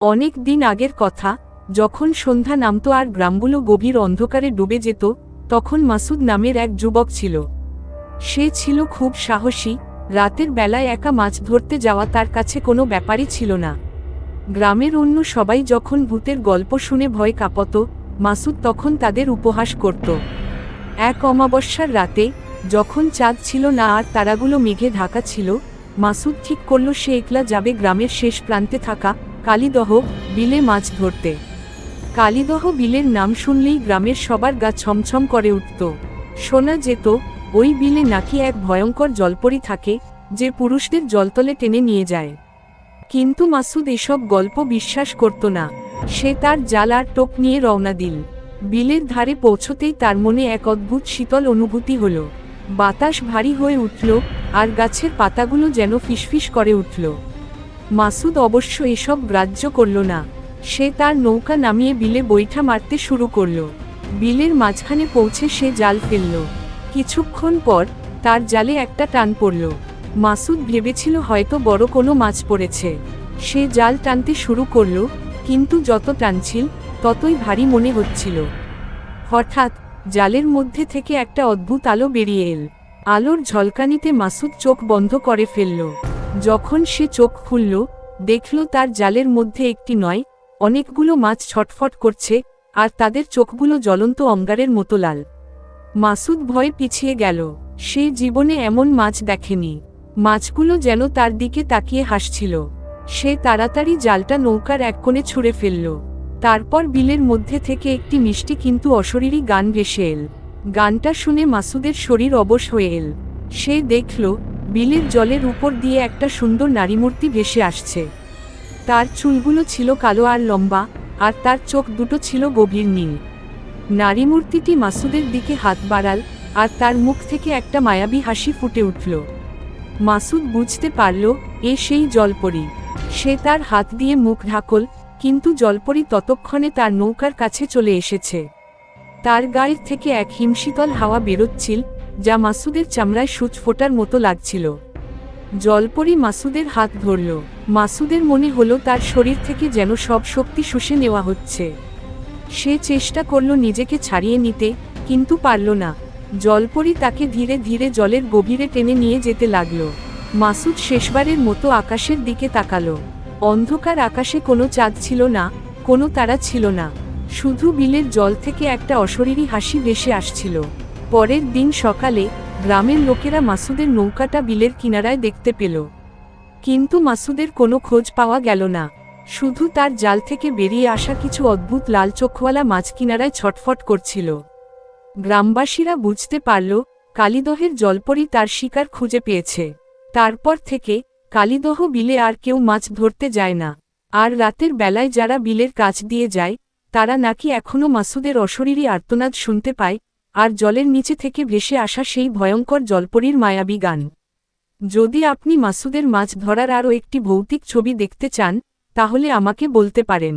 অনেক দিন আগের কথা, যখন সন্ধ্যা নামত আর গ্রামগুলো গভীর অন্ধকারে ডুবে যেত, তখন মাসুদ নামের এক যুবক ছিল। সে ছিল খুব সাহসী, রাতের বেলায় একা মাছ ধরতে যাওয়া তার কাছে কোনো ব্যাপারই ছিল না। গ্রামের অন্য সবাই যখন ভূতের গল্প শুনে ভয় কাঁপত, মাসুদ তখন তাদের উপহাস করত। এক অমাবস্যার রাতে, যখন চাঁদ ছিল না আর তারাগুলো মেঘে ঢাকা ছিল, মাসুদ ঠিক করল সে একলা যাবে গ্রামের শেষ প্রান্তে থাকা কালীদহ, বিলে মাছ ধরতে। কালীদহ বিলের নাম শুনলেই গ্রামের সবার গা ছমছম করে উঠত। শোনা যেত, ওই বিলে নাকি এক ভয়ঙ্কর জলপরি থাকে, যে পুরুষদের জলতলে টেনে নিয়ে যায়। কিন্তু মাসুদ এসব গল্প বিশ্বাস করত না। সে তার জাল আর টোপ নিয়ে রওনা দিল। বিলের ধারে পৌঁছতেই তার মনে এক অদ্ভুত শীতল অনুভূতি হল। বাতাস ভারী হয়ে উঠল, আর গাছের পাতাগুলো যেন ফিসফিস করে উঠল। মাসুদ অবশ্য এসব গ্রাহ্য করল না। সে তার নৌকা নামিয়ে বিলে বৈঠা মারতে শুরু করল। বিলের মাঝখানে পৌঁছে সে জাল ফেলল। কিছুক্ষণ পর তার জালে একটা টান পড়ল। মাসুদ ভেবেছিল হয়তো বড় কোনো মাছ পড়েছে। সে জাল টানতে শুরু করল, কিন্তু যত টানছিল, ততই ভারী মনে হচ্ছিল। হঠাৎ জালের মধ্যে থেকে একটা অদ্ভুত আলো বেরিয়ে এল। আলোর ঝলকানিতে মাসুদ চোখ বন্ধ করে ফেলল। যখন সে চোখ খুলল, দেখল তার জালের মধ্যে একটি নয়, অনেকগুলো মাছ ছটফট করছে, আর তাদের চোখগুলো জ্বলন্ত অঙ্গারের মতো লাল। মাসুদ ভয়ে পিছিয়ে গেল। সে জীবনে এমন মাছ দেখেনি। মাছগুলো যেন তার দিকে তাকিয়ে হাসছিল। সে তাড়াতাড়ি জালটা নৌকার এক কোণে ছুঁড়ে ফেলল। তারপর বিলের মধ্যে থেকে একটি মিষ্টি কিন্তু অশরীরী গান ভেসে এল। গানটা শুনে মাসুদের শরীর অবশ হয়ে এল। সে দেখল বিলের জলের উপর দিয়ে একটা সুন্দর নারীমূর্তি ভেসে আসছে। তার চুলগুলো ছিল কালো আর লম্বা, আর তার চোখ দুটো ছিল গভীর নীল। নারীমূর্তিটি মাসুদের দিকে হাত বাড়াল, আর তার মুখ থেকে একটা মায়াবী হাসি ফুটে উঠল। মাসুদ বুঝতে পারল, এ সেই জলপরি। সে তার হাত দিয়ে মুখ ঢাকল, কিন্তু জলপরি ততক্ষণে তার নৌকার কাছে চলে এসেছে। তার গায়ের থেকে এক হিমশীতল হাওয়া বেরোচ্ছিল যা মাসুদের চামড়ায় সূচ ফোটার মতো লাগছিল। জলপরি মাসুদের হাত ধরল। মাসুদের মনে হলো তার শরীর থেকে যেন সব শক্তি শুষে নেওয়া হচ্ছে। সে চেষ্টা করল নিজেকে ছাড়িয়ে নিতে, কিন্তু পারল না। জলপরি তাকে ধীরে ধীরে জলের গভীরে টেনে নিয়ে যেতে লাগল। মাসুদ শেষবারের মতো আকাশের দিকে তাকালো। অন্ধকার আকাশে কোনো চাঁদ ছিল না, কোনো তারা ছিল না। শুধু বিলের জল থেকে একটা অশরীরী হাসি ভেসে আসছিল। পরের দিন সকালে গ্রামের লোকেরা মাসুদের নৌকাটা বিলের কিনারায় দেখতে পেল। কিন্তু মাসুদের কোনো খোঁজ পাওয়া গেল না। শুধু তার জাল থেকে বেরিয়ে আসা কিছু অদ্ভুত লাল চোখওয়ালা মাছ কিনারায় ছটফট করছিল। গ্রামবাসীরা বুঝতে পারল, কালিদহের জলপরি তার শিকার খুঁজে পেয়েছে। তারপর থেকে কালিদহ বিলে আর কেউ মাছ ধরতে যায় না। আর রাতের বেলায় যারা বিলের কাছ দিয়ে যায়, তারা নাকি এখনও মাসুদের অশরীরী আর্তনাদ শুনতে পায় আর জলের নিচে থেকে ভেসে আসা সেই ভয়ঙ্কর জলপরীর মায়াবী গান। যদি আপনি মাসুদের মাছ ধরার আরও একটি ভৌতিক ছবি দেখতে চান, তাহলে আমাকে বলতে পারেন।